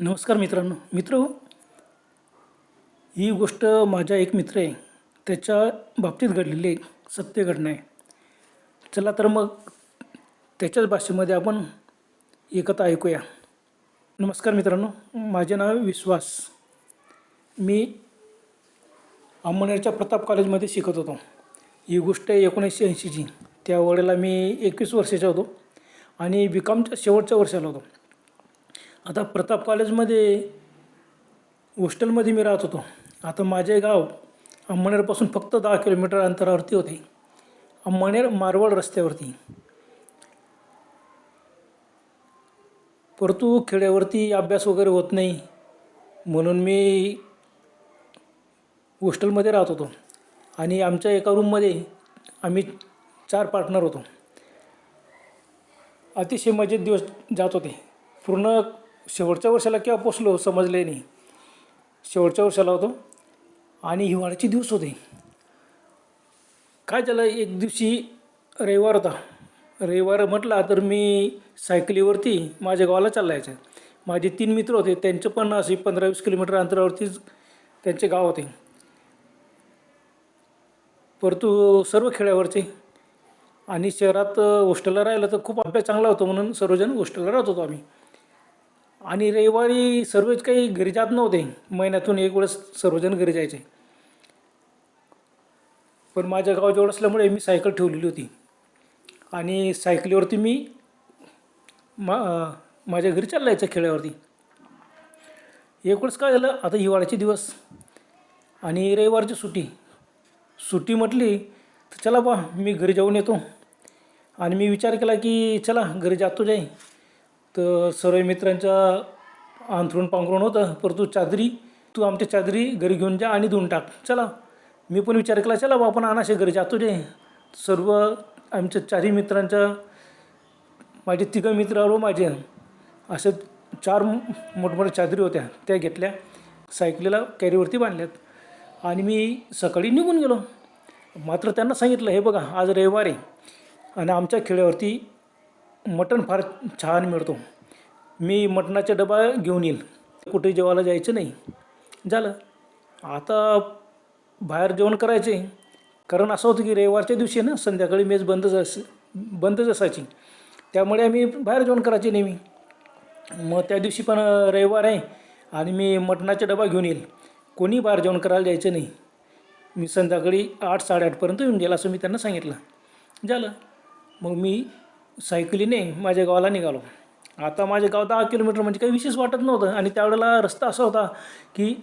नमस्कार मित्रांनो. मित्र हो, ही गोष्ट माझा एक मित्र आहे. त्याच्या बाबतीत घडलेली आहे सत्य घटना आहे. चला तर मग त्याच्याच भाषेमध्ये आपण एकता ऐकूया. नमस्कार मित्रांनो. माझे नाव विश्वास. मी अंमनेरच्या प्रताप कॉलेजमध्ये शिकत होतो. ही गोष्ट आहे एकोणीसशे ऐंशीची. त्यावेळेला मी एकवीस वर्षाचा होतो आणि बी कॉमच्या शेवटच्या वर्षाला होतो. आता प्रताप कॉलेजमध्ये हॉस्टेलमध्ये मी राहत होतो. आता माझे गाव अंमनेरपासून फक्त दहा किलोमीटर अंतरावरती होते. अंमनेर मारवाड रस्त्यावरती. परंतु खेड्यावरती अभ्यास वगैरे होत नाही म्हणून मी हॉस्टेलमध्ये राहत होतो. आणि आमच्या एका रूममध्ये आम्ही चार पार्टनर होतो. अतिशय मजेत दिवस जात होते. पूर्ण शेवटच्या वर्षाला केव्हा पोचलो समजले नाही. शेवटच्या वर्षाला होतो. आणि हिवाळ्याचे दिवस होते. काय झालं? एक दिवशी रविवार होता. रविवार म्हटला तर मी सायकलीवरती माझ्या गावाला चाललायचं. माझे तीन मित्र होते. त्यांचं पण असे पंधरा वीस किलोमीटर अंतरावरतीच त्यांचे गाव होते. परंतु सर्व खेड्यावरचे आणि शहरात हॉस्टेलला राहिलं तर खूप अभ्यास चांगला होतो म्हणून सर्वजण हॉस्टेलला राहत होतो आम्ही. आणि रविवारी सर्वच काही घरी जात नव्हते. महिन्यातून एक वेळेस सर्वजण घरी जायचे. पण माझ्या गावजवळ असल्यामुळे मी सायकल ठेवलेली होती. आणि सायकलीवरती मी मा माझ्या घरी चाललायचं खेड्यावरती एक वेळेस काय झालं आता हिवाळ्याचे दिवस आणि रविवारची सुट्टी. सुट्टी म्हटली तर चला बा मी घरी जाऊन येतो. आणि मी विचार केला की चला घरी जातो जाई. तर सर्व मित्रांच्या अंथरूण पांघरूण होतं. परंतु चादरी तू आमच्या चादरी घरी घेऊन जा आणि धुवून टाक. चला. मी पण विचार केला चला बा आपण अनाशे घरी जातो जे सर्व आमच्या चारही मित्रांच्या माझे तिघं मित्र व माझे. असे चार मोठमोठ्या चादरी होत्या. त्या घेतल्या. सायकलीला कॅरीवरती बांधल्यात. आणि मी सकाळी निघून गेलो. मात्र त्यांना सांगितलं हे बघा आज रविवार आहे. आणि आमच्या खेड्यावरती मटण फार छान मिळतो. मी मटणाचा डबा घेऊन येईल कुठे जेवायला जायचं नाही. झालं. आता बाहेर जेवण करायचे कारण असं होतं की रविवारच्या दिवशी ना संध्याकाळी मेज बंदच अस बंदच असायची. त्यामुळे आम्ही बाहेर जेवण करायचे नेहमी. मग त्या दिवशी पण रविवार आहे आणि मी मटणाचा डबा घेऊन येईल. कोणी बाहेर जेवण करायला जायचं नाही. मी संध्याकाळी आठ साडेआठपर्यंत येऊन गेला असं मी त्यांना सांगितलं. झालं. मग मी सायकलीने माझ्या गावाला निघालो. आता माझे गाव दहा किलोमीटर म्हणजे काही विशेष वाटत नव्हतं आणि त्यावेळेला रस्ता असा होता की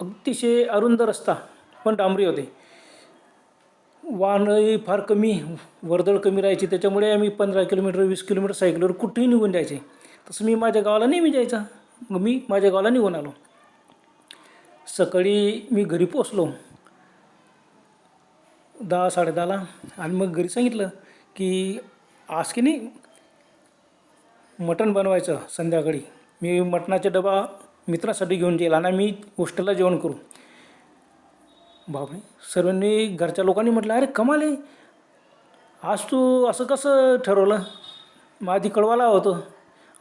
अतिशय अरुंद रस्ता पण डांबरी होते. वाहनही फार कमी वर्दळ कमी राहायची. त्याच्यामुळे आम्ही पंधरा किलोमीटर वीस किलोमीटर सायकलीवर कुठेही निघून जायचे. तसं मी माझ्या गावाला नेहमी जायचा. मग मी माझ्या गावाला निघून आलो. सकाळी मी घरी पोचलो दहा साडेदहाला. आणि मग घरी सांगितलं की आज की नाही मटण बनवायचं संध्याकाळी. मी मटणाचा डबा मित्रासाठी घेऊन जाईल आणि मी हॉस्टेलला जेवण करू. बापरे सर्वांनी घरच्या लोकांनी म्हटलं अरे कमाल आहे. आज तू असं कसं ठरवलं? मग आधी कळवायला होतं.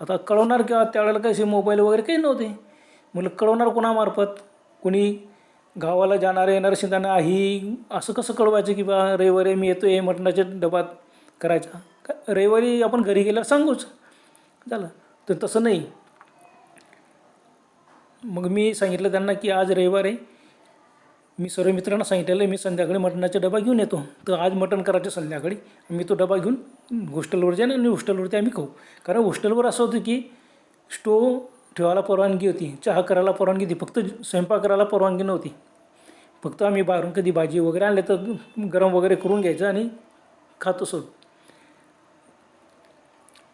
आता कळवणार किंवा त्यावेळेला कसे मोबाईल वगैरे काही नव्हते. म्हटलं कळवणार कोणामार्फत? कोणी गावाला जाणारे येणारे ही असं कसं कळवायचं की बा रविवारी मी येतो आहे मटणाच्या डबात करायचा? रविवारी आपण घरी गेल्यावर सांगूच. झालं. तर तसं नाही. मग मी सांगितलं त्यांना की आज रविवार आहे. मी सर्व मित्रांना सांगितलेलं आहे मी संध्याकाळी मटणाचा डबा घेऊन येतो. तर आज मटण करायचं संध्याकाळी. मी तो डबा घेऊन हॉस्टेलवर जाईन आणि हॉस्टेलवरती आम्ही खाऊ. कारण हॉस्टेलवर असं होतं की स्टोव ठेवायला परवानगी होती चहा करायला परवानगी होती फक्त स्वयंपाक करायला परवानगी नव्हती. फक्त आम्ही बाहेरून कधी भाजी वगैरे आणले तर गरम वगैरे करून घ्यायचं आणि खातो सोड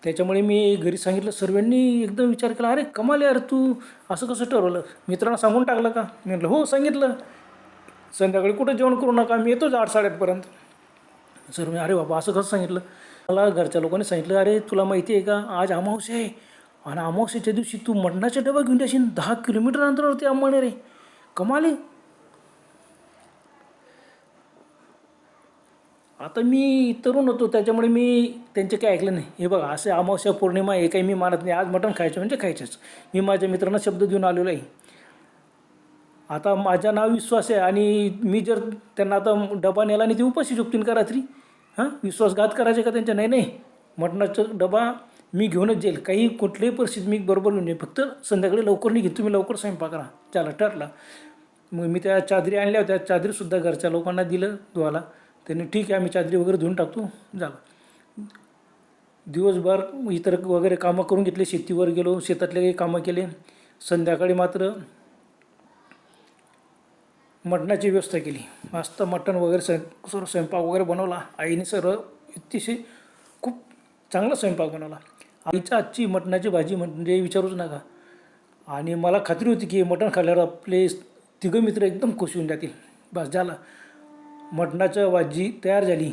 त्याच्यामुळे मी घरी सांगितलं सर्वांनी एकदम विचार केला अरे कमाल यार तू. असं कसं ठरवलं? मित्रांना सांगून टाकलं का? मी म्हटलं हो सांगितलं. संध्याकाळी कुठं जेवण करू नका? मी येतोच आठ साडेआठपर्यंत. सर मी अरे बाबा असं कसं सांगितलं? मला घरच्या लोकांनी सांगितलं अरे तुला माहिती आहे का? आज अमावस्या आहे आणि अमावस्याच्या दिवशी तू मटणाचा डबा घेऊन जाशील दहा किलोमीटर अंतरावरती अंमळणे रे कमाल आहे. आता मी तरुण होतो त्याच्यामुळे मी त्यांचे काही ऐकलं नाही. हे बघा असे अमावस्या पौर्णिमा हे काही मी मानत नाही. आज मटण खायचं म्हणजे खायचंच. मी माझ्या मित्रांना शब्द देऊन आलेलो आहे. आता माझ्या नाव विश्वास आहे आणि मी जर त्यांना आता डबा नेला आणि ते उपाशी झोपतील का रात्री? हां? विश्वासघात करायचे का त्यांच्या? नाही नाही. मटणाचा डबा मी घेऊनच जाईल. काही कुठल्याही परिस्थितीत मी बरोबर घेऊन जाईल. फक्त संध्याकाळी लवकर नाही घेईन तुम्ही लवकर स्वयंपाक करा. चला ठरला. मग मी त्या चादरी आणल्या होत्या. चादरीसुद्धा घरच्या लोकांना दिलं धुवाला त्यांनी ठीक आहे आम्ही चादरी वगैरे धुवून टाकतो झालं. दिवसभर इतर वगैरे कामं करून घेतले शेतीवर गेलो शेतातले काही कामं केले. संध्याकाळी मात्र मटणाची व्यवस्था केली. मस्त मटण वगैरे स्वयं सर्व स्वयंपाक वगैरे बनवला. आईने सर्व अतिशय खूप चांगला स्वयंपाक बनवला. आईच्या आजची मटणाची भाजी म्हणजे विचारूच नका. आणि मला खात्री होती की मटण खाल्ल्यावर आपले तिघं मित्र एकदम खुश होऊन जातील. बस झालं. मटणाचं भाजी तयार झाली.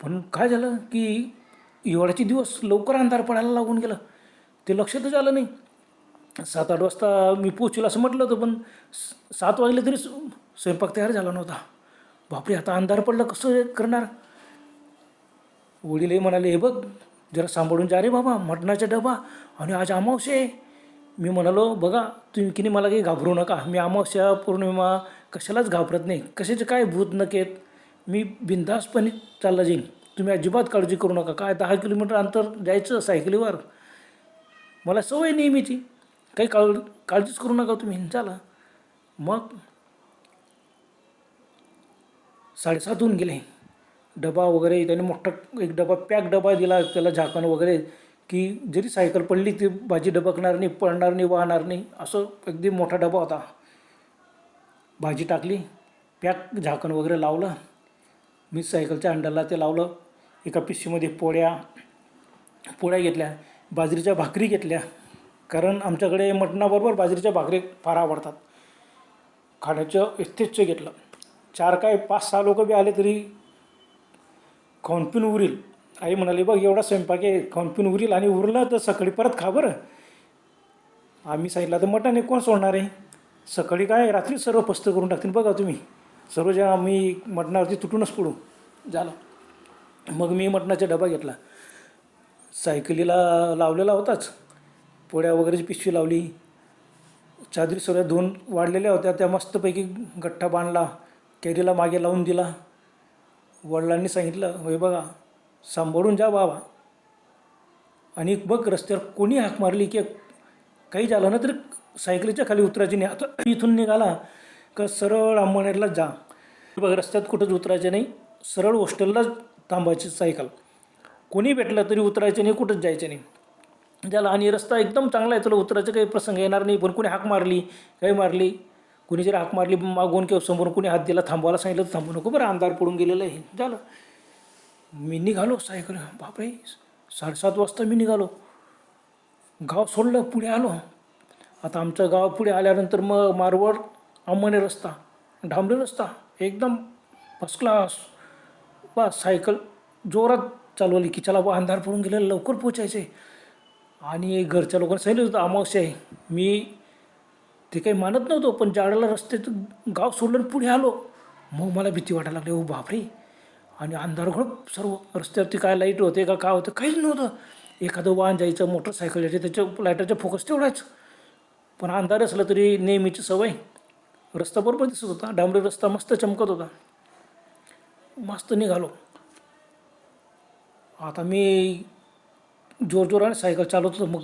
पण काय झालं की हिवाळ्याचे दिवस लवकर अंधार पडायला लागून गेलं. ते लक्षातच आलं नाही. सात आठ वाजता मी पोचेल असं म्हटलं होतं पण सात वाजले तरी स्वयंपाक तयार झाला नव्हता. बापरे आता अंधार पडला कसं करणार? वडीलही म्हणाले हे बघ जरा सांभाळून जा रे बाबा मटणाचा डबा आणि आज अमावस्या आहे. मी म्हणालो बघा तुम्ही की नाही मला काही घाबरू नका. मी अमावस्या पौर्णिमा कशालाच घाबरत नाही. कशाचे काय भूत नकेत मी बिनधास्तपणे चालला जाईन. तुम्ही अजिबात काळजी करू नका. काय दहा किलोमीटर अंतर जायचं सायकलीवर? मला सवय नेहमीची. काही काळ काळजीच करू नका तुम्ही. हिंचाला मग साडेसात होऊन गेले. डबा वगैरे त्याने मोठा एक डबा पॅक डबा दिला त्याला झाकण वगैरे की जरी सायकल पडली ती भाजी डबकणार नाही पडणार नाही वाहणार नाही असं अगदी मोठा डबा होता. भाजी टाकली पॅक झाकण वगैरे लावलं मी सायकलच्या हँडलला ते लावलं एका पिशवीमध्ये पोळ्या पोळ्या घेतल्या बाजरीच्या भाकरी घेतल्या कारण आमच्याकडे मटणाबरोबर बाजरीच्या भाकरी फार आवडतात. खाण्याचं यथेच्छ घेतलं. चार काय पाच सहा लोक बी आले तरी खाऊन पिऊन उरील. आई म्हणाली बघ एवढा स्वयंपाक आहे खाऊन पिऊन उरील आणि उरलं तर सकाळी परत खा बरं. आम्ही सांगितलं तर मटण एक कोण सोडणार आहे? सकाळी काय रात्री सर्व पस्त करून टाकतील. बघा तुम्ही. सर्व मी आम्ही मटणावरती तुटूनच पडू झालं. मग मी मटणाचा डबा घेतला. सायकलीला लावलेला होताच. पोळ्या वगैरेची पिशवी लावली. चादरी सगळ्या धुवून वाढलेल्या होत्या. त्या मस्तपैकी गठ्ठा बांधला. कॅरीला मागे लावून दिला. वडिलांनी सांगितलं होय बघा सांभाळून जा बाबा. आणि बघ रस्त्यावर कोणी हाक मारली की काही झालं ना तर सायकलीच्या खाली उतरायची नाही. आता इथून निघाला का सरळ अंबनेरलाच जा. बघ रस्त्यात कुठंच उतरायचं नाही. सरळ हॉस्टेललाच थांबायची सायकल. कोणी भेटलं तरी उतरायचं नाही कुठंच जायचं नाही. त्याला आणि रस्ता एकदम चांगला आहे तुला उतरायचं काही प्रसंग येणार नाही. पण कोणी हाक मारली काही मारली. कोणी जरी हाक मारली मागून किंवा समोरून कोणी हात दिला थांबवायला सांगितलं तर थांबू नको बरं अंधार पडून गेलेलं आहे. झालं. मी निघालो सायकल. बापरे साडेसात वाजता मी निघालो. गाव सोडलं पुढे आलो. आता आमचं गाव पुढे आल्यानंतर मग मारवड अंबने रस्ता डांबरे रस्ता एकदम फर्स्ट क्लास बस सायकल जोरात चालवली की चला बा अंधार पडून गेले लवकर पोचायचे आणि घरच्या लोकांना सांगितलं होतं अमावस्या आहे. मी ते काही मानत नव्हतो पण जाडाला रस्त्यात गाव सोडलं आणि पुढे आलो. मग मला भीती वाटायला लागली ओ बापरे. आणि अंधार घडप सर्व रस्त्यावरती काय लाइट होते का काय होतं काहीच नव्हतं. एखादं वाहन जायचं मोटरसायकल जायचं त्याच्या लाईटाचा फोकस तेवढाच. पण अंधार असलं तरी नेहमीची सवय. रस्ता बरोबर दिसत होता. डांबरी रस्ता मस्त चमकत होता. मस्त निघालो. आता मी जोरजोराने सायकल चालवत होतो. मग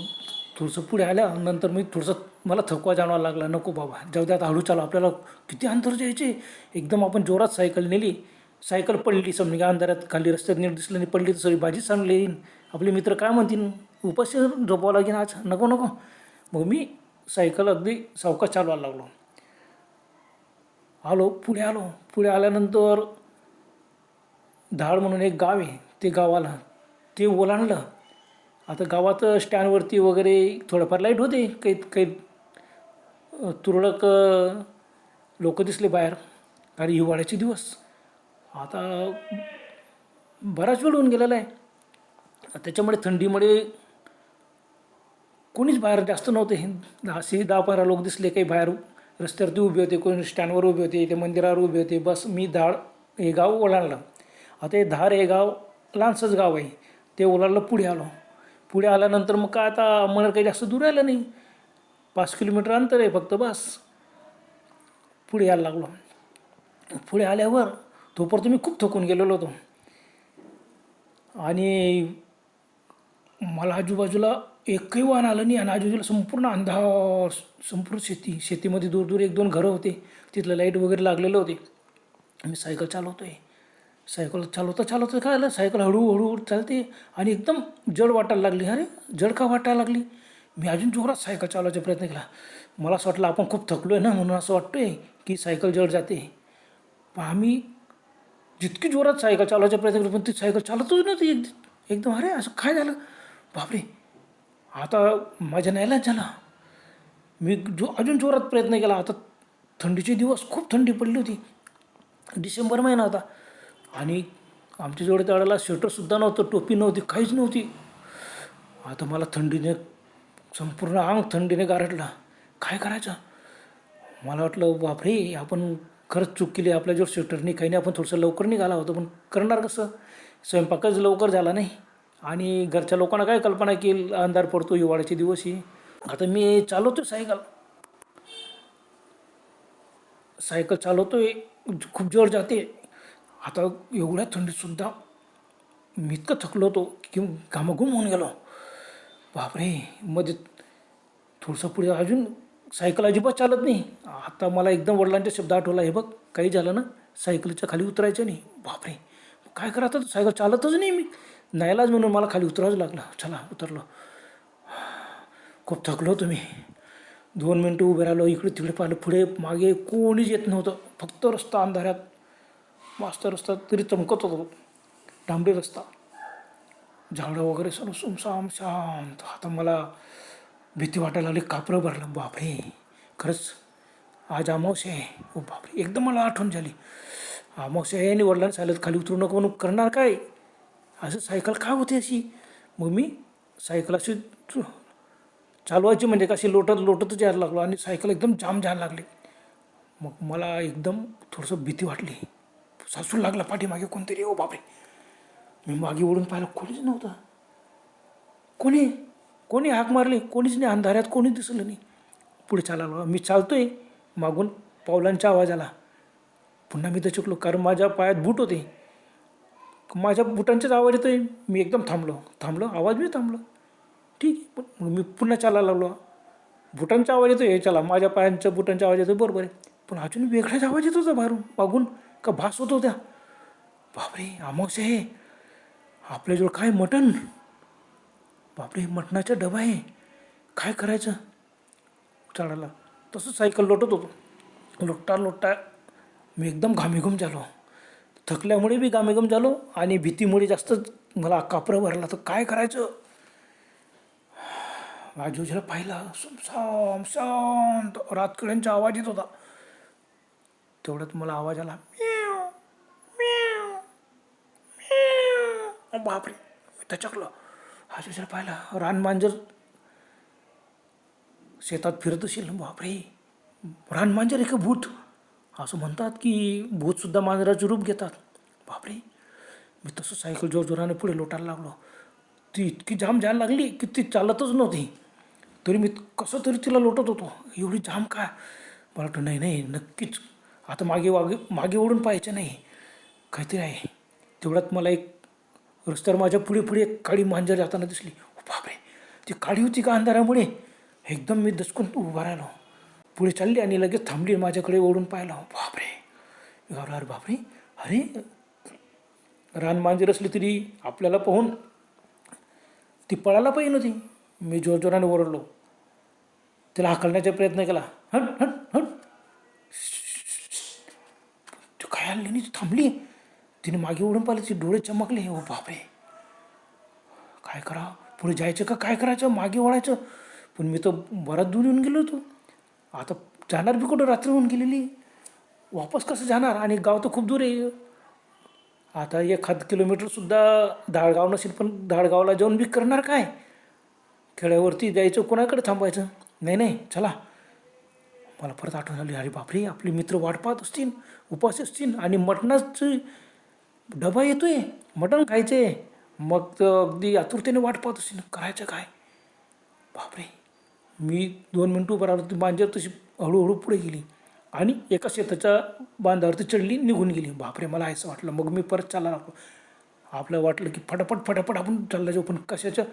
थोडंसं पुढे आल्यानंतर मी थोडंसं मला थकवा जाणवायला लागला. नको बाबा. जाऊ द्या आता हळू चालू. आपल्याला किती अंतर जायचे? एकदम आपण जोरात सायकल नेली. सायकल पडली. समजा अंधारात खाली रस्त्यात नीट दिसलं नाही. पडली तर सगळी भाजी सांडली. येईन आपले मित्र काय म्हणतील? उपाशी झोपावं लागेल आज. नको नको. मग मी सायकल अगदी सावकाश चालवायला लागलो. आलो पुढे आलो. पुढे आल्यानंतर धाड म्हणून एक गाव आहे ते गावाला. ते ओलांडलं आता गावात स्टँडवरती वगैरे थोडंफार लाइट होते. काही काही तुरळक लोक दिसले बाहेर. कारण हिवाळ्याचे दिवस. आता बराच वेळ होऊन गेलेला आहे. त्याच्यामुळे थंडीमुळे कोणीच बाहेर जास्त नव्हते दहाशे दहा पंधरा लोक दिसले काही बाहेर. रस्त्यावरती उभे होते कोणी स्टँडवर उभे होते ते मंदिरावर उभे होते. बस मी धाड हे गाव ओलांडलं. आता हे धार हे गाव लहानसंच गाव आहे. ते ओलांडलं पुढे आलो. पुढे आल्यानंतर मग काय आता मला काही जास्त दूर राहिलं नाही. पाच किलोमीटर अंतर आहे फक्त बस. पुढे यायला लागलो. पुढे आल्यावर तोपर्यंत मी खूप थकून गेलेलो होतो. आणि मला आजूबाजूला एकही वाहन आलं नाही आणि आजूबाजूला संपूर्ण अंधार संपूर्ण शेती शेतीमध्ये दूर दूर एक दोन घरं होते. तिथलं लाइट वगैरे लागलेलं होते. मी सायकल चालवतो आहे सायकल चालवता चालवता काय आलं सायकल हळूहळू चालते आणि एकदम जड वाटायला लागली. अरे जड का वाटायला लागली? मी अजून जोरात सायकल चालवायचा प्रयत्न केला. मला असं वाटलं आपण खूप थकलो आहे ना? म्हणून असं वाटतं आहे की सायकल जड जाते. पण आम्ही जितकी जोरात सायकल चालवायचा प्रयत्न केला पण ती सायकल चालतच नव्हती. एक एकदम अरे असं काय झालं? बापरे. आता माझ्या नाहीलाच झाला. मी जो अजून जोरात प्रयत्न केला. आता थंडीचे दिवस खूप थंडी पडली होती. डिसेंबर महिना होता. आणि आमच्या जवळ त्यावेळेला स्वेटरसुद्धा नव्हतं टोपी नव्हती काहीच नव्हती. आता मला थंडीने संपूर्ण अंग थंडीने गारटला काय करायचं? मला वाटलं बापरे आपण खरंच चूक केली. आपल्याजवळ स्वेटरनी काही नाही आपण थोडंसं लवकर निघाला होतं. पण करणार कसं? स्वयंपाकच लवकर झाला नाही. आणि घरच्या लोकांना काय कल्पना केली अंधार पडतो हिवाळ्याचे दिवस ही आता मी चालवतो सायकल. सायकल चालवतोय खूप जोर जाते. आता एवढ्या थंडीतसुद्धा मी इतकं थकलो होतो की घामाघूम होऊन गेलो. बापरे मध्ये थोडंसं पुढे अजून सायकल अजिबात चालत नाही. आता मला एकदम वडिलांचा शब्द आठवला हे बघ काही झालं ना सायकलीच्या खाली उतरायचं नाही. बापरे काय करायचं सायकल चालतच नाही मी. नाहीलाच म्हणून मला खाली उतरावंच लागलं. चला उतरलो. खूप थकलो होतो मी. दोन मिनटं उभे राहिलो इकडे तिकडे पाहिलं पुढे मागे कोणीच येत नव्हतं. फक्त रस्ता अंधाऱ्यात मस्त रस्ता तरी चमकत होतो. डांबरी रस्ता. झाडं वगैरे सर्व सुमसाम शांत. आता मला भीती वाटायला लागली. कापरं भरलं. बापरे. खरंच आज अमावस्या आहे. ओ बापरे. एकदम मला आठवण झाली. अमावस्या आहे आणि वडिलांनी सांगितलं खाली उतरू नको म्हणून. करणार काय? असं सायकल का होते अशी? मग मी सायकल अशी चालवायची म्हणजे कशी लोटत लोटतच यायला लागलो आणि सायकल एकदम जाम जायला लागली. मग मला एकदम थोडंसं भीती वाटली. सासू लागला पाठीमागे कोणतरी ओ बापरे. मी मागे ओढून पाहिलं कोणीच नव्हतं. कोणी? कोणी हाक मारली? कोणीच नाही अंधाऱ्यात कोणी दिसलं नाही. पुढे चालायला मी चालतोय मागून पावलांचा आवाज आला पुन्हा मी तर चुकलो कारण माझ्या पायात बूट होते. माझ्या बुटांचाच आवाज येतोय. मी एकदम थांबलो. थांबलो. आवाज मी थांबलो. ठीक आहे. पण मग मी पुन्हा चालायला लागलो. बुटांचा आवाज येतो हे चला. माझ्या पायांच्या बुटांचा आवाज येतो बरोबर आहे. पण अजून वेगळाच आवाज येत होता बाहेरून. मागून का भास होत होत्या. बापरे. आमोस आहे. आपल्याजवळ काय मटण? बापरे. मटणाचा डबा आहे. काय करायचं? चढायला तसंच सायकल लोटत होतो. लोटता लोटता मी एकदम घामेघूम झालो. थकल्यामुळे बी गामेगम झालो आणि भीतीमुळे जास्तच मला कापरं भरला. तर काय करायचं? आजूबाजूला पाहिलं सुमसाम शांत रातकड्यांचा आवाज येत होता. तेवढ्यात मला आवाज आला बापरे मी त्याच्याकलं आजूबाजूला रान रानमांजर शेतात फिरत असेल. बापरे रानमांजर एक भूत. असं म्हणतात की भूतसुद्धा मांजराचे रूप घेतात. बापरे मी तसं सायकल जोर जोराने पुढे लोटायला लागलो. ती इतकी जाम जायला लागली की ती चालतच नव्हती. तरी मी कसं तरी तिला लोटत होतो. एवढी जाम का? मला वाटतं नाही नाही नक्कीच. आता मागे वागे मागे ओढून पाहायचं नाही. काहीतरी आहे. तेवढ्यात मला एक रस्त्यावर माझ्या पुढे पुढे एक काळी मांजर जाताना दिसली. बापरे ती काळी होती का अंधारामुळे? एकदम मी दचकून उभा राहिलो. पुढे चालली आणि लगेच थांबली माझ्याकडे ओढून पाहिलं. बापरे. मी अरे बापरे. अरे. रान मांजर असली तरी आपल्याला पाहून ती पळायला पाहिजे नव्हती. मी जोरजोराने ओरडलो. तिला हाकलण्याचा प्रयत्न केला. हट हट हट. ती काय आली नाही? ती थांबली. तिने मागे ओढून पाहिलं. ती डोळे चमकले. हो बापरे. काय करा? पुढे जायचं का? काय करायचं? मागे ओढायचं पण मी तर बराच दूर येऊन गेलो होतो. आता जाणार बी कुठं? रात्र होऊन गेलेली. वापस कसं जाणार? आणि गाव तर खूप दूर आहे. आता एखाद किलोमीटरसुद्धा धाळगाव नसेल पण धाळगावला जाऊन बी करणार काय? खेड्यावरती जायचं कोणाकडे थांबायचं? नाही नाही चला. मला परत आठवण झाली अरे बापरे आपले मित्र वाट पाहत असतील उपास असतील आणि मटणाचं डबा येतो आहे मटण आहे मग तर अगदी आतुरतेने वाट पाहत असतील. करायचं काय? बापरे. मी दोन मिनटं उभं राहिलो ती मांजर तशी हळूहळू पुढे गेली. आणि एका शेताच्या बांधावरती चढली निघून गेली. बापरे मला असं वाटलं मग मी परत चालला लागलो आपलं वाटलं की फटाफट फटाफट आपण चालला जाऊ पण कशाच्या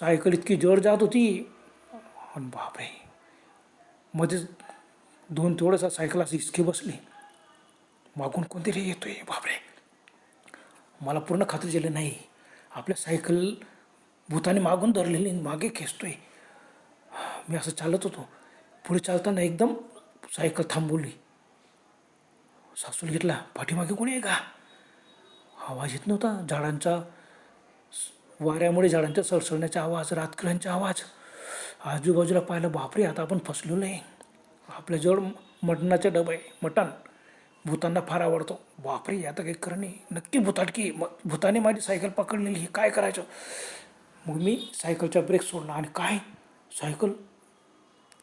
सायकल इतकी जड जात होती? आणि बापरे. मध्येच दोन थोडंसा सायकल असं हिसके बसली. मागून कोणतरी येतोय बापरे. मला पूर्ण खात्री झाली नाही. आपल्या सायकल भूताने मागून धरलेली मागे खेचतोय. मी असं चालत होतो. पुढे चालताना एकदम सायकल थांबवली. सासूल घेतला पाठीमागे कोणी आहे का? आवाज येत नव्हता. झाडांचा वाऱ्यामुळे झाडांच्या सळसळण्याचा आवाज रातकऱ्यांचा आवाज. आजूबाजूला पाहिलं बापरे आता आपण फसलो नाही. आपल्याजवळ मटणाचे डबे आहे. मटण भूतांना फार आवडतो. बापरे आता काही खरं नाही. नक्की भूताटकी मग भूताने माझी सायकल पकडलेली हे काय करायचं? मग मी सायकलचा ब्रेक सोडला. आणि काय? सायकल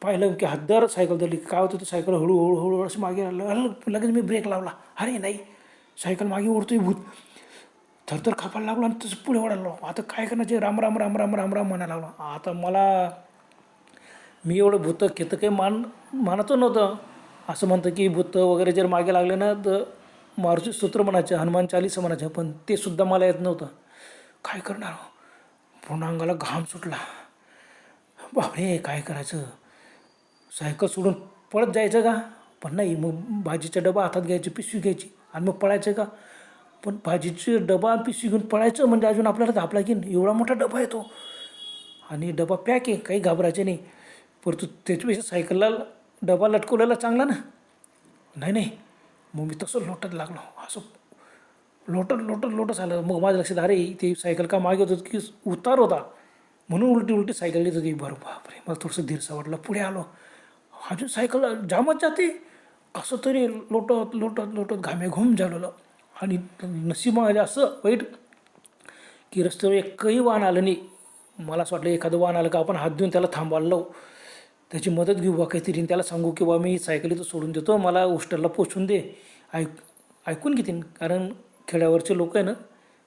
पाहिलं की हद्दार सायकल धरली काय होतं तर सायकल हळूहळू हळूहळू असं मागे लगेच मी ब्रेक लावला. अरे नाही सायकल मागे ओढतोय भूत. थरथर खापायला लागलो आणि तसं पुढे ओढायला लागलो. आता काय करण्याचे राम राम राम राम राम राम म्हणायला लागलो. आता मला मी एवढं भूत घेतं काही मान मानतो नव्हतं. असं म्हणतं की भूत वगैरे जर मागे लागले ना तर मारुती सूत्र म्हणायचं हनुमान चालीसा म्हणायचं पण ते सुद्धा मला येत नव्हतं. काय करणार? पूर्ण अंगाला घाम सुटला. बापरे काय करायचं? सायकल सोडून पळत जायचं का? पण नाही मग भाजीचा डबा हातात घ्यायची पिशवी घ्यायची आणि मग पळायचं का? पण भाजीचे डबा आणि पिशवी घेऊन पळायचं म्हणजे अजून आपल्याला धापला की एवढा मोठा डबा येतो आणि डबा पॅक आहे काही घाबरायचे नाही. परंतु त्याच्यापेक्षा सायकलला डबा लटकवलेला चांगला ना? नाही नाही. मग मी तसं लोटत लागलो. असं लोटत लोटत लोटत आलं मग माझ्या लक्षात अरे ते सायकल का मागे होतं? की उतार होता. म्हणून उलटी उलटी सायकल येत होती. बरं बापरे मला थोडंसं धीरसा वाटलं. पुढे आलो. अजून सायकल जामच जाते. कसं तरी लोटत लोटत लोटत घामेघूम झालेलं. आणि नशीब माझं असं वाईट की रस्त्यावर एकही वाहन आलं नाही. मला असं वाटलं एखादं वाहन आलं का आपण हात देऊन त्याला थांबवायला लावू. त्याची मदत घेऊ बा काहीतरी. त्याला सांगू की बा मी सायकल इथं सोडून देतो. मला हॉस्टेलला पोचून दे. ऐक ऐकून घेतील कारण खेड्यावरचे लोक आहे ना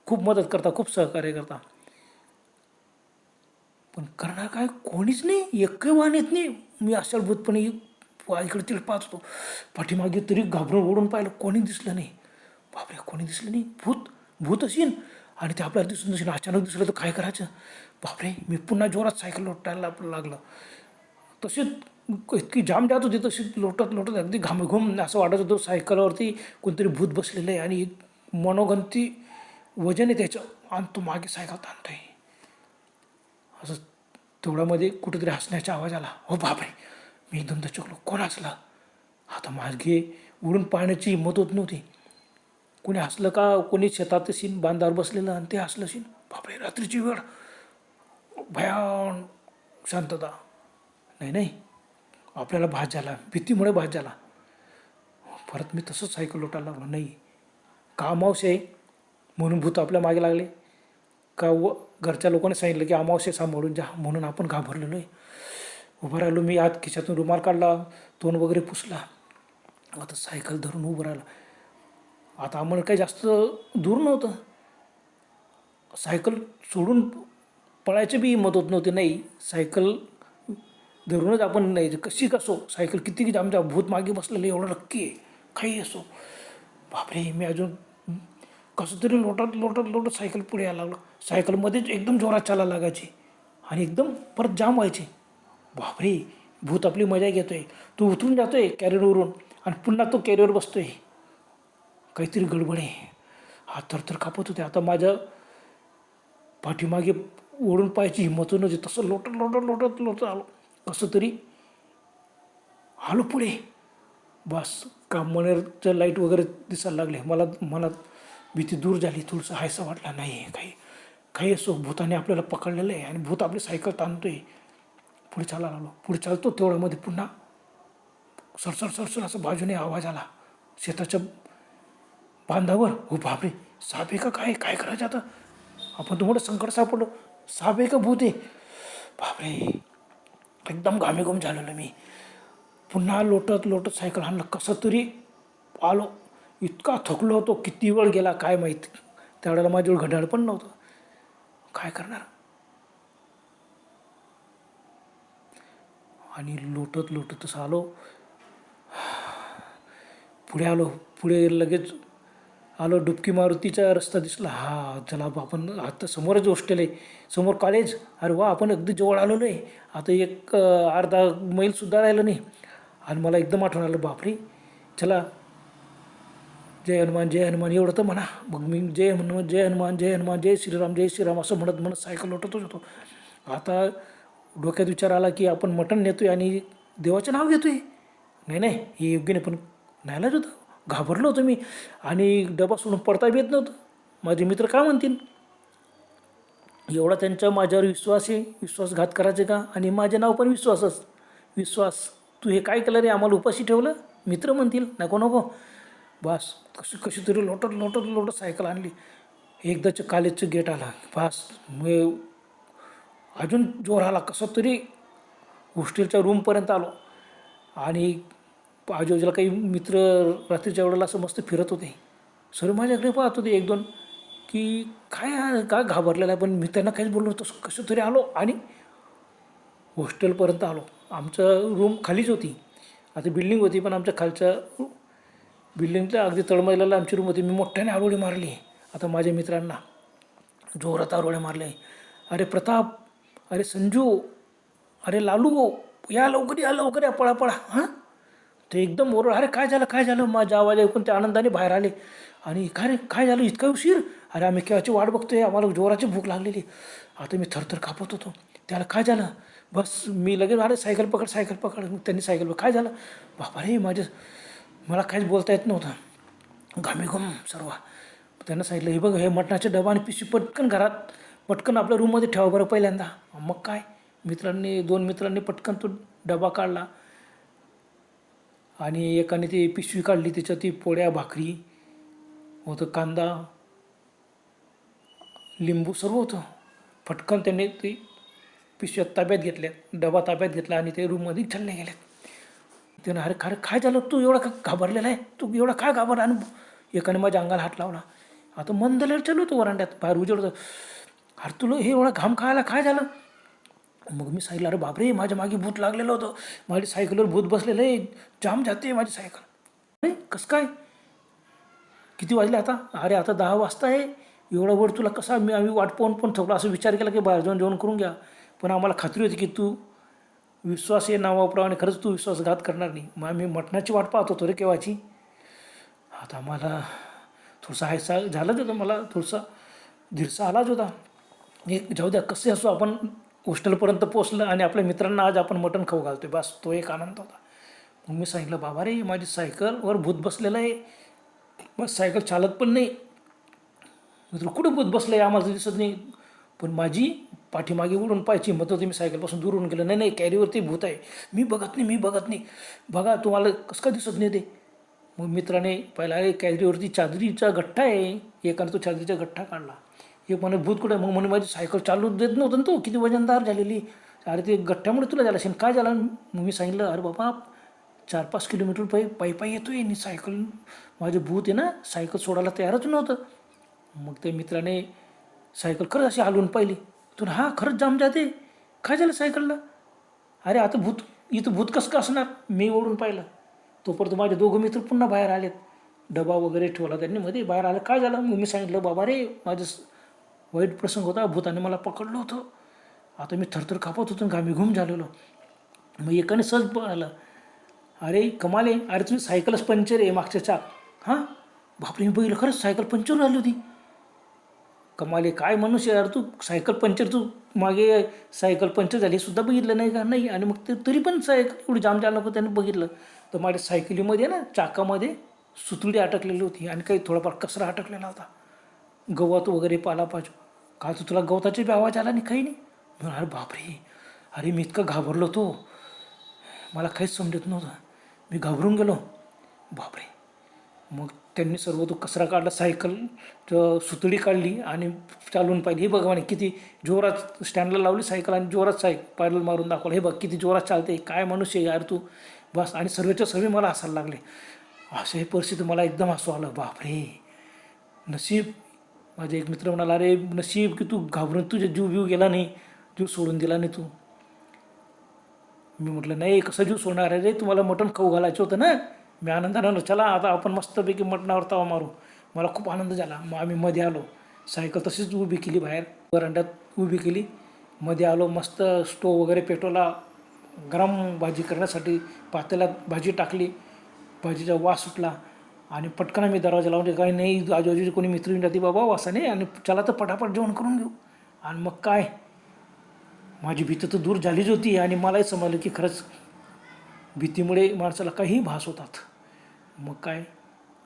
खूप मदत करतात खूप सहकार्य करता पण करणार काय? कोणीच नाही. एकही वाहन येत नाही. मी अशाभूतपणे इकडे तिकडे पाहत होतो. पाठीमागे तरी घाबरून ओढून पाहिलं. कोणी दिसलं नाही. बापरे कोणी दिसलं नाही. भूत भूत असेल आणि ते आपल्याला दिसून नसेल अचानक दिसलं तर काय करायचं? बापरे मी पुन्हा जोरात सायकल लोटायला लागलं. तसेच इतकी जाम जात होती तशी लोटत लोटत अगदी घामघूम असं वाटत होतं. सायकलवरती कोणतरी भूत बसलेलं आहे आणि मनोगंती वजन आहे त्याचं आणि तो मागे सायकल ताणतोय. तेवढ्यामध्ये कुठेतरी हसण्याचा आवाज आला. हो बापरे! मी एकदम चुकलो कोण हसला? आता मागे उडून पाहण्याची हिंमत होत नव्हती. कोणी हसलं का? कोणी शेतात सीन बांधावर बसलेलं आणि ते हसलं सीन? बापरे! रात्रीची वेळ. भयान शांतता. नाही नाही. आपल्याला भात झाला. भीतीमुळे भात झाला. परत मी तसंच सायकल लोटायला लागलो. नाही. का आहे म्हणून भूत आपल्या मागे लागले. का व घरच्या लोकांनी सांगितलं की अमावस्या सांभाळून जा म्हणून आपण घाबरलेलो आहे. उभं राहिलो मी आत खिशातून रुमाल काढला तोंड वगैरे पुसला. आता सायकल धरून उभं राहिला. आता आम्हाला काही जास्त दूर नव्हतं. सायकल सोडून पळायचे बी हिंमत होत नव्हती नाही. सायकल धरूनच आपण नाही. कशी कसो सायकल किती आमच्या भूत मागे बसलेलं एवढं नक्की आहे. काही असो. बापरे मी अजून कसं तरी लोटत लोटत लोटत सायकल पुढे यायला लागलो. सायकलमध्येच एकदम जोरात चालायला लागायची. आणि एकदम परत जाम व्हायचे. बापरे भूत आपली मजा घेतो आहे तो उतरून आहे कॅरियरवरून आणि पुन्हा तो कॅरियर आहे काहीतरी गडबड आहे. हा थरथर कापत होते. आता माझ्या पाठीमागे ओढून पाहायची हिंमत नव्हती तसं लोटत लोटत लोटत लोटत आलो. कसं तरी आलो पुढे. बस कामनेरचं लाइट वगैरे दिसायला लागले. मला मनात भीती दूर झाली. थोडंसं हायसं वाटला. नाही आहे काही काही असो भूताने आपल्याला पकडलेलं आहे आणि भूत आपली सायकल ताणतोय. पुढे चालायला लागलो. पुढे चालतो तेवढ्यामध्ये पुन्हा सरसर सरसर असं बाजूने आवाज आला. शेताच्या बांधावर हो बापरे! साप आहे का काय काय करायचं आता? आपण तुम्हाला संकट सापडलो. साप आहे का भूत आहे? बापरे! एकदम घामेघूम झालेलो मी. पुन्हा लोटत लोटत सायकल आणलं कसं तरी आलो. इतका थकलो होतो. किती वेळ गेला काय माहीत? त्यावेळेला माझ्याजवळ घड्याळ पण नव्हतं. काय करणार? आणि लोटत लोटतच आलो. पुढे आलो पुढे लगेच आलो. डुबकी मारुतीचा रस्ता दिसला. हा चला बा आपण आता समोरच हॉस्टेल आहे. समोर कॉलेज अरे वा आपण अगदी जवळ आलो नाही. आता एक अर्धा मैलसुद्धा राहिलं नाही. आणि मला एकदम आठवण आलं बापरे. चला जय हनुमान जय हनुमान एवढं तर म्हणा. मग मी जय हनुमान जय हनुमान जय हनुमान जय श्रीराम जय श्रीराम असं म्हणत म्हणत सायकल लोटतच होतो. आता डोक्यात विचार आला की आपण मटण नेतोय आणि देवाचं नाव घेतोय. नाही नाही हे योग्य नाही पण न्यायलाच होतं. घाबरलो होतो मी. आणि डबा सोडून पडता येत नव्हतं. माझे मित्र काय म्हणतील? एवढा त्यांचा माझ्यावर विश्वास आहे. विश्वासघात करायचे का? आणि माझे नाव पण विश्वासच. विश्वास. तू हे काय केलं रे? आम्हाला उपाशी ठेवलं? मित्र म्हणतील. नको नको. बस कशी कशी तरी लोटत लोटत लोटत सायकल आणली. एकदाचं कॉलेजचं गेट आला. बस अजून जोर आला. कसं तरी हॉस्टेलच्या रूमपर्यंत आलो. आणि आजूबाजूला काही मित्र रात्रीच्या वेळेला असं मस्त फिरत होते. सर माझ्याकडे पाहत होते एक दोन की काय काय घाबरलेला आहे? पण मी त्यांना काहीच बोललो तसं कसं तरी आलो आणि हॉस्टेलपर्यंत आलो. आमचं रूम खालीच होती. आता बिल्डिंग होती पण आमच्या खालच्या बिल्डिंगला अगदी तळमजल्याला आमची रूम होती. मी मोठ्याने आरोळी मारली. आता माझ्या मित्रांना जोरात आरोळ्या मारले. अरे प्रताप अरे संजू अरे लालू या लवकर या लवकर या पळा पळा हां? ते एकदम ओरड अरे काय झालं काय झालं? माझ्या आवाज ऐकून ते आनंदाने बाहेर आले. आणि काय रे काय झालं? इतका उशीर? अरे आम्ही केव्हाची वाट बघतोय? आम्हाला जोराची भूक लागलेली. आता मी थरथर कापत होतो. त्याला काय झालं? बस मी लगेच अरे सायकल पकड सायकल पकड. त्यांनी सायकल काय झालं? बापा रे माझे मला काहीच बोलता येत नव्हतं. घामी सर्व. त्यांना सांगितलं हे बघ हे मटणाचे डबा आणि पिशवी पटकन घरात पटकन आपल्या रूममध्ये ठेवा बरं पहिल्यांदा. मग काय? मित्रांनी दोन मित्रांनी पटकन तो डबा काढला. आणि एकाने ती पिशवी काढली त्याच्यात ती पोळ्या भाकरी होतं कांदा लिंबू सर्व होतं. पटकन त्यांनी ती पिशव्यात ताब्यात घेतल्या डबा ताब्यात घेतला आणि ते रूममध्ये छल्ले गेले त्यानं अरे खरं काय झालं? तू एवढा का घाबरलेला आहे? तू एवढा काय घाबर आणि एकाने माझ्या अंगाला हात लावला. आता मंदलेर चालू होतं वरांड्यात बाहेर उजेड होतं. अरे तुला हे एवढा घाम खायला काय झालं? मग मी सांगितलं अरे बापरे माझ्या मागे भूत लागलेलं होतं. माझ्या सायकलवर भूत बसलेलं आहे. जाम जाते माझी सायकल. अरे कसं काय? किती वाजले आता? अरे आता दहा वाजता आहे. एवढा वेळ तुला कसा मी आम्ही वाट पाहून पण थकलो असं विचार केला की बाहेर जाऊन जेवण करून घ्या. पण आम्हाला खात्री होती की तू विश्वास हे नावाप्रमाणे खरंच तू विश्वासघात करणार नाही. मग आम्ही मटणाची वाट पाहत होतो रे केव्हाची? आता मला थोडंसं हायसा झालं होतं मला थोडंसा धीरसा आलाच होता. एक जाऊ द्या कसे असो आपण हॉस्टेलपर्यंत पोचलं आणि आपल्या मित्रांना आज आपण मटण खाऊ घालतोय. बस तो एक आनंद होता. मग मी सांगितलं बाबा रे माझी सायकलवर भूत बसलेलं आहे. बस सायकल चालत पण नाही. मित्र कुठं भूत बसलं आहे आम्हाला दिसत नाही. पण माझी पाठीमागे उडून पाहायची मत होती मी सायकलपासून दूर होऊन गेलं नाही नाही कॅरीवरती भूत आहे. मी बघत नाही मी बघत नाही. बघा तुम्हाला कसं काय दिसत नाही ते? मग मित्राने पहिला अरे कॅरीवरती चादरीचा गठ्ठा आहे. एकाने तो चादरीचा गठ्ठा काढला. एक म्हणे भूत कुठे मग म्हणे माझी सायकल चालू देत नव्हतं ना तो. किती वजनदार झालेली. अरे ते गठ्ठ्यामुळे तुला झाला असेल. काय झालं? मग मी सांगितलं अरे बाबा चार पाच किलोमीटर पायी पायी येतो आहे आणि सायकल माझे भूत आहे ना सायकल सोडायला तयारच नव्हतं. मग त्या मित्राने सायकल खरंच अशी हलवून पाहिली. तर हा खरंच जाम जाते काय झालं सायकलला? अरे आता भूत इथं भूत कसं का असणार? मी ओढून पाहिलं. तोपर्यंत माझे दोघं मित्र पुन्हा बाहेर आलेत. डबा वगैरे ठेवला त्यांनी मध्ये बाहेर आलं. काय झालं? मग मी सांगितलं बाबा रे माझं वाईट प्रसंग होता. भूताने मला पकडलं होतं. आता मी थरथर कापत होतो घामी घुम झालेलो. मग एकाने सहज आलं अरे कमाल आहे. अरे तुम्ही सायकलच पंक्चर आहे मागच्या चाक. हां? बापरे मी बघितलं. खरंच सायकल पंक्चर झाली होती. कमाले काय मनुष्य यार तू सायकल पंक्चर तू मागे सायकल पंक्चर झाली सुद्धा बघितलं नाही का? नाही. आणि मग ते तरी पण सायकल एवढी जाम जाम नको त्यांनी बघितलं. तर माझ्या सायकलीमध्ये ना चाकामध्ये सुतुडी अटकलेली होती आणि काही थोडाफार कचरा अटकलेला होता. गवत वगैरे पालापाचो. का तू तुला गवताचे बी आवाज आला नाही? काही नाही. म्हणून अरे बापरे! अरे मी इतकं घाबरलो तो मला काहीच समजत नव्हतं. मी घाबरून गेलो. बापरे! मग त्यांनी सर्व तो कचरा काढला सायकल सुतडी सुतळी काढली आणि चालवून पाहिली. हे बघा म्हणे किती जोरात स्टँडला लावली सायकल आणि जोरात सायक पायडल मारून दाखवलं. हे बघ किती जोरात चालते काय मनुष्य आहे यार तू? बस. आणि सर्वेच्या सर्व मला हसायला लागले. अशा हे परिस्थिती मला एकदम हसू आलं. बापरे! नशीब. माझे एक मित्र म्हणाला अरे नशीब की तू घाबरून तुझ्या जीव बीव गेला नाही. जीव सोडून दिला नाही तू. मी म्हटलं नाही कसं जीव सोडणार? आहे रे तुम्हाला मटण खाऊ घालायचं होतं ना? मी आनंदानं म्हणलं, चला आता आपण मस्तपैकी मटणावर तवा मारू. मला खूप आनंद झाला. मग आम्ही मध्ये आलो. सायकल तशीच उभी केली बाहेर. वरांड्यात उभी केली. मध्ये आलो मस्त स्टोव वगैरे पेटवला. गरम भाजी करण्यासाठी पातेल्यात भाजी टाकली. भाजीचा वास सुटला. आणि पटकन आम्ही दरवाजा लावून काही नाही आजूबाजूची कोणी मित्र येऊन जाते बाबा वासाने आणि चला तर पटापट जेवण करून घेऊ. आणि मग काय? माझी भीती तर दूर झालीच होती. आणि मलाही समजलं की खरंच भीतीमुळे माणसाला काहीही भास होतात. मग काय?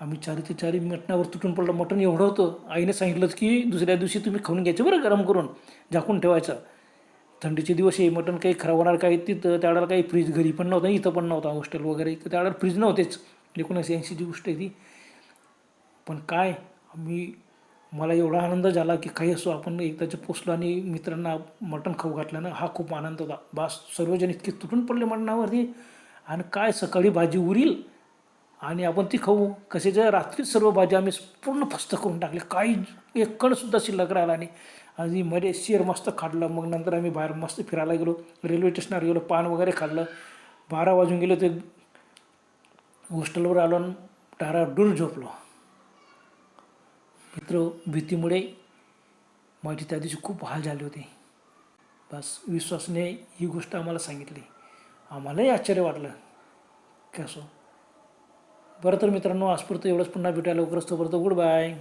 आम्ही चारी ते चारी मटणावर तुटून पडलं. मटण एवढं होतं. आईने सांगितलंच की दुसऱ्या दिवशी तुम्ही खाऊन घ्यायचं बरं गरम करून. झाकून ठेवायचं. थंडीचे दिवस आहे. मटण काही खराब होणार काही तिथं? त्यावेळेला काही फ्रीज घरी पण नव्हतं. इथं पण नव्हता. हॉस्टेल वगैरे. तर त्यावेळेला फ्रीज नव्हतेच. एकोणीसशे ऐंशीची गोष्ट आहे ती. पण काय? आम्ही मला एवढा आनंद झाला की काही असो आपण एकदाच्या पोचलो आणि मित्रांना मटण खाऊ घातल्यानं हा खूप आनंद होता. बास सर्वजण इतके तुटून पडले मटणावरती. आणि काय सकाळी भाजी उरील आणि आपण ती खाऊ. कशाच्या रात्रीच सर्व भाजी आम्ही पूर्ण फस्त करून टाकली. काही एक कणसुद्धा शिल्लक राहिला नाही. आणि मध्ये शेर मस्त खाल्लं. मग नंतर आम्ही बाहेर मस्त फिरायला गेलो. रेल्वे स्टेशनवर गेलो. पान वगैरे खाल्लं. बारा वाजून गेलो ते हॉस्टेलवर आलो आणि डाराडूर झोपलो. मित्र भीतीमुळे माझी त्या दिवशी खूप हाल झाले होते. बस विश्वासने ही गोष्ट आम्हाला सांगितली. आम्हालाही आश्चर्य वाटलं. कसं बरं तर मित्रांनो आजपुरतं एवढंच. पुन्हा भेटायला लवकरच. तोपर्यंत गुड बाय